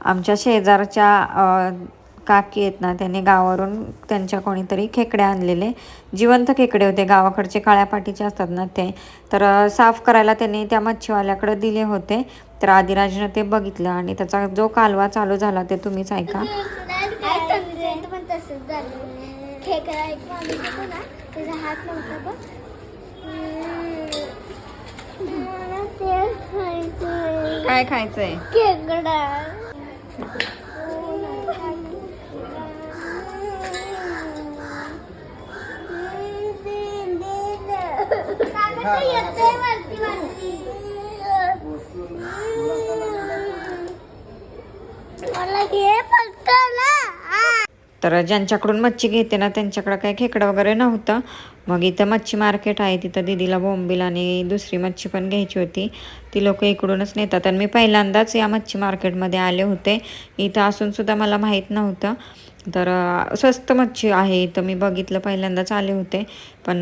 आमच्या शेजारच्या काकी आहेत ना त्यांनी गावावरून त्यांच्या कोणीतरी खेकडे आणलेले. जिवंत खेकडे होते. गावाकडचे काळ्या पाटीचे असतात ना ते. तर साफ करायला त्यांनी त्या मच्छीवाल्याकडे दिले होते. तर आदिराजनं ते बघितलं आणि त्याचा जो कालवा चालू झाला ते तुम्हीच ऐका. काय खायचंय? खेकडा येते वरती वरती मला घे फक्त ना आ. तर ज्यांच्याकडून मच्छी घेते ना त्यांच्याकडं काही खेकडं वगैरे नव्हतं. मग इथं मच्छी मार्केट आहे तिथं दिदीला बोंबील आणि दुसरी मच्छी पण घ्यायची होती. ती लोक इकडूनच नेतात. आणि मी पहिल्यांदाच या मच्छी मार्केटमध्ये आले होते. इथं असूनसुद्धा मला माहीत नव्हतं. तर स्वस्त मच्छी आहे. इथं मी बघितलं पहिल्यांदाच आले होते. पण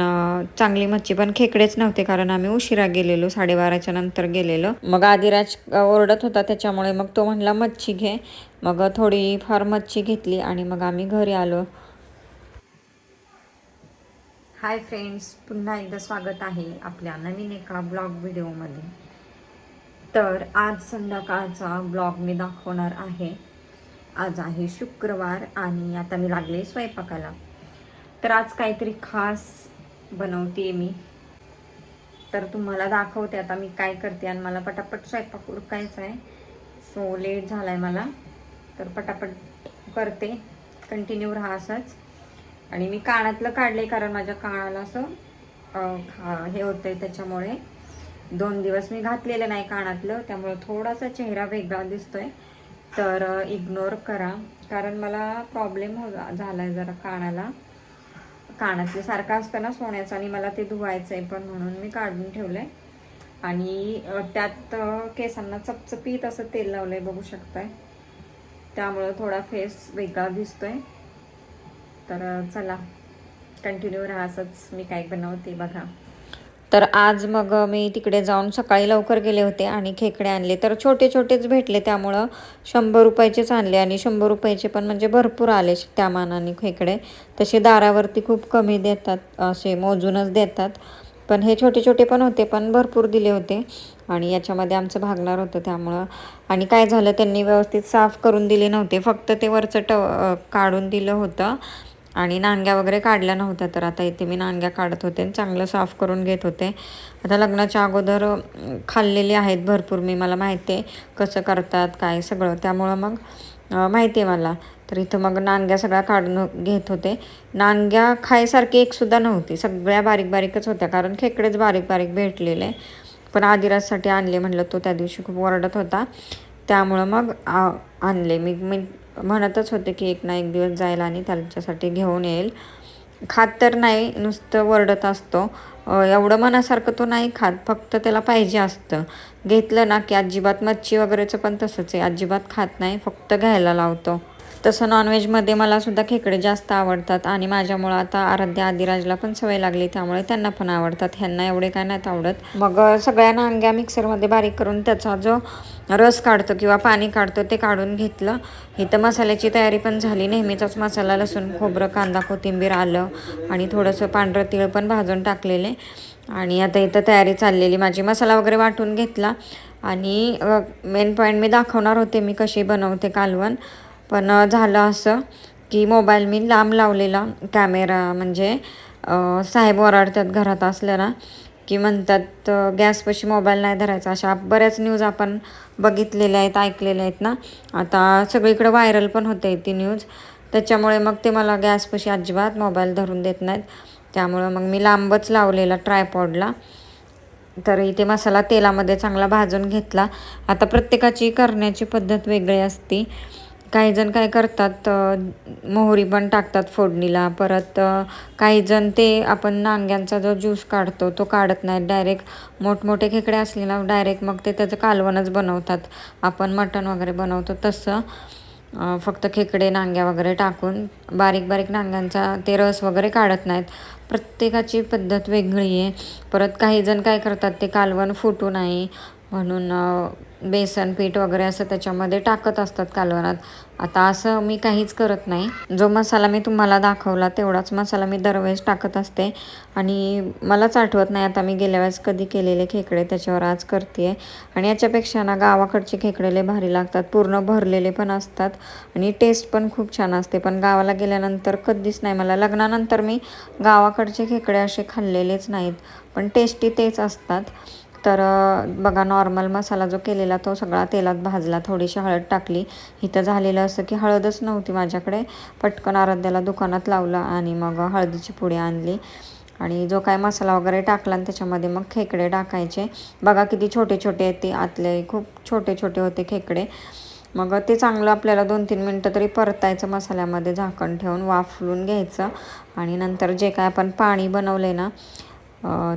चांगली मच्छी पण खेकडेच नव्हते कारण आम्ही उशिरा गेलेलो साडेबाराच्या नंतर गेलेलो. मग आदिराज ओरडत होता त्याच्यामुळे मग तो म्हणला मच्छी घे. मग थोडी फार मच्छी घेतली आणि मग आम्ही घरी आलो. हाय फ्रेंड्स पुन्हा एकदा स्वागत आहे आपल्या नवीन एका ब्लॉग व्हिडिओमध्ये. तर आज संध्याकाळचा ब्लॉग मी दाखवणार आहे. आज आहे शुक्रवार आणि आता मी लागले स्वयंपाकाला. तर आज काहीतरी खास बनवते मी. तर तुम्हाला दाखवते आता मी काय करते आणि मला पटापट स्वयंपाक उरकायचा आहे. सो लेट झाला आहे मला. तर पटापट करते. कंटिन्यू राहा असंच. आणि मी कानातलं काढले कारण माझ्या कानाला असं हे खा- हे त्याच्यामुळे. दोन दिवस मी घातलेलं नाही कानातलं त्यामुळे थोडासा चेहरा वेगळा दिसतोय. तर इग्नोर करा. कारण मला प्रॉब्लेम हो झाला आहे जरा कानाला. कानातले सारखं असतं ना सोन्याचं आणि मला ते धुवायचं आहे पण म्हणून मी काढून ठेवलं आहे आणि त्यात केसांना चपचपीत असं तेल लावलं आहे बघू शकताय. त्यामुळं थोडा फेस वेगळा दिसतोय. तर चला. कंटिन्यू राहा असंच. मी काय बनवते बघा. तर आज मग मी तिकडे जाऊन सकाळी लवकर गेले होते आणि खेकडे आणले. तर छोटे छोटेच भेटले त्यामुळं शंभर रुपयाचेच आणले आणि शंभर रुपयाचे पण म्हणजे भरपूर आले त्या मानाने खेकडे. तसे दारावरती खूप कमी देतात असे मोजूनच देतात. पण हे छोटे छोटे पण होते पण भरपूर दिले होते आणि याच्यामध्ये आमचं भागणार होतं त्यामुळं. आणि काय झालं त्यांनी व्यवस्थित साफ करून दिले नव्हते. फक्त ते वरचं ट काढून दिलं होतं. आणि नांग्या वगैरे काढल्या नव्हत्या तर आता इथे मी नांग्या काढत होते चांगलं साफ करून घेत होते. आता लग्नाच्या अगोदर खाल्लेले खाल्लेली आहेत भरपूर मी मला माहिती आहे कसं करतात काय सगळं. त्यामुळं मग माहिती आहे मला. तर इथं मग नांग्या सगळ्या काढून घेत होते. नांग्या खायसारखी एकसुद्धा नव्हती. सगळ्या बारीक बारीकच होत्या कारण खेकडेच बारीक बारीक भेटलेले. पण आदिराजसाठी आणले म्हटलं तो त्या दिवशी खूप ओरडत होता. त्यामुळं मग आ- आणले. मी मी म्हणतच होते की एक ना एक दिवस जाईल आणि त्यांच्यासाठी घेऊन येईल. खात तर नाही नुसतं वरडत असतो. एवढं मनासारखं तो नाही खात. फक्त त्याला पाहिजे असतं. घेतलं ना की अजिबात मच्छी वगैरेचं पण तसंच आहे. अजिबात खात नाही फक्त घ्यायला लावतो. तसं नॉनव्हेजमध्ये मला सुद्धा खेकडे जास्त आवडतात आणि माझ्यामुळं आता आराध्या आदिराजला पण सवय लागली त्यामुळे त्यांना पण आवडतात. ह्यांना एवढे काय नाहीत आवडत. मग सगळ्या नांग्या मिक्सरमध्ये बारीक करून त्याचा जो रस काढतो किंवा पाणी काढतो ते काढून घेतलं. इथं मसाल्याची तयारी पण झाली. नेहमीचाच मसाला लसूण खोबरं कांदा कोथिंबीर आलं आणि थोडंसं पांढरं तिळ पण भाजून टाकलेले. आणि आता इथं तयारी चाललेली. माझी मसाला वगैरे वाटून घेतला आणि मेन पॉईंट मी दाखवणार होते मी कशी बनवते कालवण. पण झालं असं की मोबाईल मी लांब लावलेला कॅमेरा म्हणजे साहेब ओरडतात घरात असलं ना की म्हणतात गॅसपाशी मोबाईल नाही धरायचा. अशा बऱ्याच न्यूज आपण बघितलेल्या आहेत ऐकलेल्या आहेत ना. आता सगळीकडे व्हायरल पण होते ती न्यूज. त्याच्यामुळे मग ते मला गॅसपाशी अजिबात मोबाईल धरून देत नाहीत. त्यामुळं मग मी लांबच लावलेला ट्रायपॉडला. तर इथे मसाला तेलामध्ये चांगला भाजून घेतला. आता प्रत्येकाची करण्याची पद्धत वेगळी असते. काही जण काय करतात मोहरी पण टाकतात फोडणीला. परत काहीजण काही जण ते आपण नांग्यांचा जो ज्यूस काढतो तो काढत नाही डायरेक्ट मोठमोठे खेकडे असले ना डायरेक्ट मग ते त्याचं कालवणच बनवतात. आपण मटण वगैरे बनवतो तसं. फक्त खेकडे नांग्या वगैरे टाकून बारीक बारीक नांग्यांचा ते रस वगैरे काढत नाहीत. प्रत्येकाची पद्धत वेगळी आहे. परत काही जण काय करतात ते कालवण फुटू नाही. म्हणून बेसन पीठ वगैरे असं त्याच्यामध्ये टाकत असतात कालवणात. आता असं मी काहीच करत नाही. जो मसाला मी तुम्हाला दाखवला तेवढाच मसाला मी दरवेळेस टाकत असते. आणि मलाच आठवत नाही आता मी गेल्या वेळेस कधी केलेले खेकडे त्याच्यावर आज करते आणि याच्यापेक्षा ना गावाकडचे खेकडेले भारी लागतात. पूर्ण भरलेले पण असतात आणि टेस्ट पण खूप छान असते. पण गावाला गेल्यानंतर कधीच नाही. मला लग्नानंतर मी गावाकडचे खेकडे असे खाल्लेलेच नाहीत. पण टेस्टी तेच असतात. तर बघा नॉर्मल मसाला जो केलेला तो सगळा तेलात भाजला थोडीशी हळद टाकली. इथं झालेलं असं की हळदच नव्हती माझ्याकडे. पटकन आराध्याला दुकानात लावलं आणि मग हळदीची पुडी आणली. आणि जो काय मसाला वगैरे टाकला आणि त्याच्यामध्ये मग खेकडे टाकायचे. बघा किती छोटे छोटे आहेत ते. आतले खूप छोटे छोटे होते खेकडे. मग ते चांगलं आपल्याला दोन तीन मिनटं तरी परतायचं मसाल्यामध्ये झाकण ठेवून वाफलून घ्यायचं. आणि नंतर जे काय आपण पाणी बनवले ना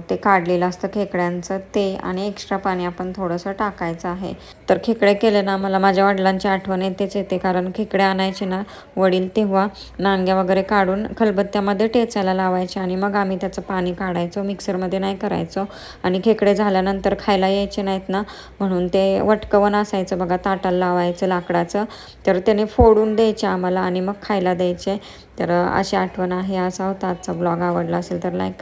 ते काढलेलं असतं खेकड्यांचं. ते आणि एक्स्ट्रा पाणी आपण थोडंसं टाकायचं आहे. तर खेकडे केले ना मला माझ्या वडिलांची आठवण येतेच येते. कारण खेकडे आणायचे ना वडील तेव्हा नांग्या वगैरे काढून खलबत्त्यामध्ये टेचायला लावायचे आणि मग आम्ही त्याचं पाणी काढायचो मिक्सरमध्ये नाही करायचो. आणि खेकडे झाल्यानंतर खायला यायचे नाहीत ना म्हणून ते वटकवन असायचं बघा ताटाला लावायचं लाकडाचं. तर त्याने फोडून द्यायचे आम्हाला आणि मग खायला द्यायचे. तर अशी आठवण आहे असा होता आजचा ब्लॉग. आवडला असेल तर लाईक